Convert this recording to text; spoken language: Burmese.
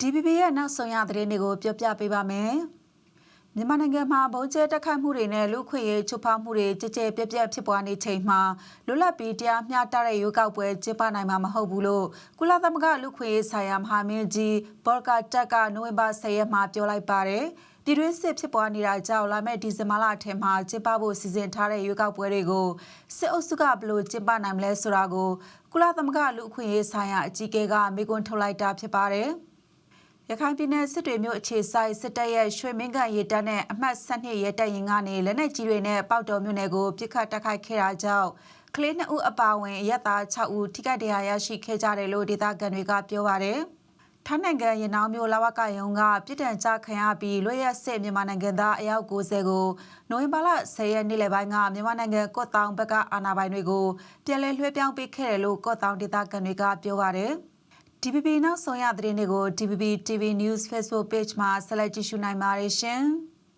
DPP ရဲ့နောက်ဆုံးရသတင်းတွေကိုပြောပြပေးပါမယ်။မြန်မာနိုင်ငံမှာဗုံးကျဲတက်ခတ်မှုတွေနဲ့လူခွင့်ရေးချုပ်ဖောက်မှုတွေကြကြပြက်ပြက်ဖြစ်ပွားနေချိန်မှာလွတ်လပ်ပြီးတရားမျှတတဲ့ရွေးကောက်ပွဲကျင်းပနိုင်မှာမဟုတ်ဘူးလို့ကုလသမဂ္ဂလူခွင့်ရေးဆိုင်ရာမဟာမင်းကြီးဘော်ကာတက်ကနိုဝင်ဘာ10ရက်မှာပြောလိုက်ပါတယ်။ပြည်တွင်းစစ်ဖြစ်ပွားနေတာကြောင့်လာမယ့်ဒီဇင်ဘာလအထက်မှာကျင်းပဖို့စီစဉ်ထားတဲ့ရွေးကောက်ပွဲတွေကိုစစ်အုပ်စုကဘယ်လိုကျင်းပနိုင်မလဲဆိုတာကိုကုလသမဂ္ဂလူခွင့်ရေးဆိုင်ရာအကြီးအကဲကမေးခွန်းထုတ်လိုက်တာဖြစ်ပါတယ်။ ရခိုင်ပြည်နယ်စစ်တွေမြို့အခြေဆိုင်စစ်တပ်ရဲ့ရွှေမင်းကန်ရေတပ်နဲ့အမှတ်12ရဲတပ်ရင်ကနေလက်နက်ကြီးတွေနဲ့ပေါက်တော်မြို့နယ်ကိုပြစ်ခတ်တိုက်ခိုက်ခဲ့တာကြောင့်ကလေး2ဦးအပါအဝင်အရက်သား6ဦးထိခိုက်ဒဏ်ရာရရှိခဲ့ကြတယ်လို့ဒေသခံတွေကပြောပါတယ်။ထိုင်းနိုင်ငံရနောင်းမြို့လဝကယုံကပြည်တံကြခံရပြီးလွှဲရက်စစ်မြန်မာနိုင်ငံသားအယောက်90ကိုနိုဝင်ဘာလ10ရက်နေ့လယ်ပိုင်းကမြန်မာနိုင်ငံကော့တောင်ဘက်ကအာဏာပိုင်တွေကိုပြန်လည်လွှဲပြောင်းပေးခဲ့တယ်လို့ကော့တောင်ဒေသခံတွေကပြောပါတယ်။ DPP နောက်ဆုံးရသတင်းတွေကို DPP TV News Facebook Page မှာဆက်လက်ကြည့်ရှုနိုင်ပါတယ်ရှင်။